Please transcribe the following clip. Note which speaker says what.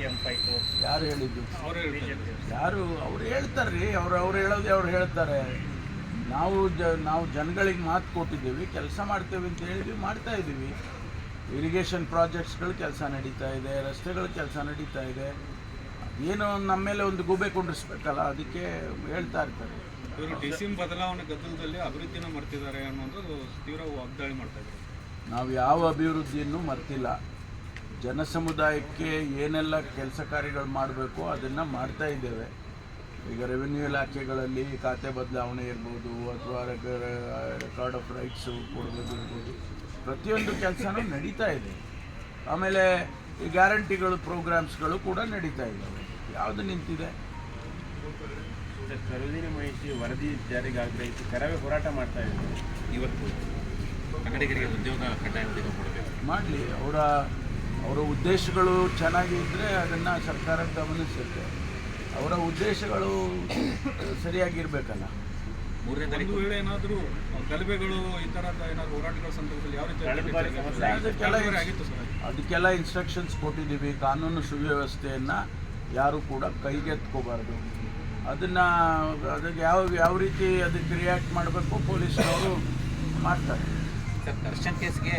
Speaker 1: C M fight
Speaker 2: ಯಾರು ಹೇಳಿದ್ದು?
Speaker 3: ಅವರು
Speaker 1: ಬಿಜೆಪಿ
Speaker 2: ಯಾರು? ಅವ್ರು ಹೇಳ್ತಾರೆ ರೀ ಅವ್ರು ಅವ್ರು ಹೇಳೋದೇ ಅವ್ರು ಹೇಳ್ತಾರೆ. ನಾವು ಜ ನಾವು ಜನಗಳಿಗೆ ಮಾತು ಕೊಟ್ಟಿದ್ದೀವಿ ಕೆಲಸ ಮಾಡ್ತೇವೆ ಅಂತ ಹೇಳಿದ್ವಿ ಮಾಡ್ತಾ ಇದ್ದೀವಿ. ಇರಿಗೇಷನ್ ಪ್ರಾಜೆಕ್ಟ್ಸ್ಗಳು ಕೆಲಸ ನಡೀತಾ ಇದೆ ರಸ್ತೆಗಳ ಕೆಲಸ ನಡೀತಾ ಇದೆ. ಏನು ನಮ್ಮ ಮೇಲೆ ಒಂದು ಗುಬೆ ಕುಂಡಿಸ್ಬೇಕಲ್ಲ ಅದಕ್ಕೆ ಹೇಳ್ತಾ ಇರ್ತಾರೆ.
Speaker 3: ಇವರು ಡಿ ಬದಲಾವಣೆ ಗದ್ದಲದಲ್ಲಿ ಅಭಿವೃದ್ಧಿನ ಮರ್ತಿದ್ದಾರೆ ಅನ್ನೋದು ತೀವ್ರ ವಾಗ್ದಾಳಿ ಮಾಡ್ತಾ ಇದ್ದಾರೆ.
Speaker 2: ನಾವು ಯಾವ ಅಭಿವೃದ್ಧಿಯನ್ನು ಮರ್ತಿಲ್ಲ. ಜನ ಸಮುದಾಯಕ್ಕೆ ಏನೆಲ್ಲ ಕೆಲಸ ಕಾರ್ಯಗಳು ಮಾಡಬೇಕು ಅದನ್ನು ಮಾಡ್ತಾ ಇದ್ದೇವೆ. ಈಗ ರೆವಿನ್ಯೂ ಇಲಾಖೆಗಳಲ್ಲಿ ಖಾತೆ ಬದಲಾವಣೆ ಇರ್ಬೋದು ಅಥವಾ ರೆಕಾರ್ಡ್ ಆಫ್ ರೈಟ್ಸು ಕೊಡೋದಿರ್ಬೋದು ಪ್ರತಿಯೊಂದು ಕೆಲಸನೂ ನಡೀತಾ ಇದೆ. ಆಮೇಲೆ ಈ ಗ್ಯಾರಂಟಿಗಳು ಪ್ರೋಗ್ರಾಮ್ಸ್ಗಳು ಕೂಡ ನಡೀತಾ ಇದ್ದಾವೆ. ಯಾವುದು ನಿಂತಿದೆ?
Speaker 4: ಕರುದಿನ ಮಹಿಷಿ ವರದಿ ಜಾರಿಗೆ ಆಗ್ರಹಿಸಿ ಕರವೇ ಹೋರಾಟ ಮಾಡ್ತಾ ಇದ್ದಾರೆ.
Speaker 5: ಇವತ್ತು ಕನ್ನಡಿಗರಿಗೆ ಉದ್ಯೋಗ ಕಡ್ಡಾಯ ಉದ್ಯೋಗ ಕೊಡಬೇಕು.
Speaker 2: ಮಾಡಲಿ ಅವರ ಅವರ ಉದ್ದೇಶಗಳು ಚೆನ್ನಾಗಿ ಇದ್ದರೆ ಅದನ್ನು ಸರ್ಕಾರ ಗಮನಿಸುತ್ತೆ. ಅವರ ಉದ್ದೇಶಗಳು ಸರಿಯಾಗಿರ್ಬೇಕಲ್ಲ.
Speaker 3: ಒಂದು ವೇಳೆ ಏನಾದರೂ ಗಲಭೆಗಳು ಈ ಥರದ ಏನಾದರೂ ಹೋರಾಟಗಳ ಸಂದರ್ಭದಲ್ಲಿ ಯಾವ ರೀತಿ
Speaker 2: ಅದಕ್ಕೆಲ್ಲ
Speaker 3: ಆಗಿತ್ತು ಸರ್.
Speaker 2: ಅದಕ್ಕೆಲ್ಲ ಇನ್ಸ್ಟ್ರಕ್ಷನ್ಸ್ ಕೊಟ್ಟಿದ್ದೀವಿ. ಕಾನೂನು ಸುವ್ಯವಸ್ಥೆಯನ್ನು ಯಾರು ಕೂಡ ಕೈಗೆತ್ಕೋಬಾರ್ದು ಅದನ್ನು ಅದಕ್ಕೆ ಯಾವ ಯಾವ ರೀತಿ ಅದಕ್ಕೆ ರಿಯಾಕ್ಟ್ ಮಾಡಬೇಕು ಪೊಲೀಸರವರು ಮಾಡ್ತಾರೆ.
Speaker 5: ದರ್ಶನ್ ಕೇಸ್ಗೆ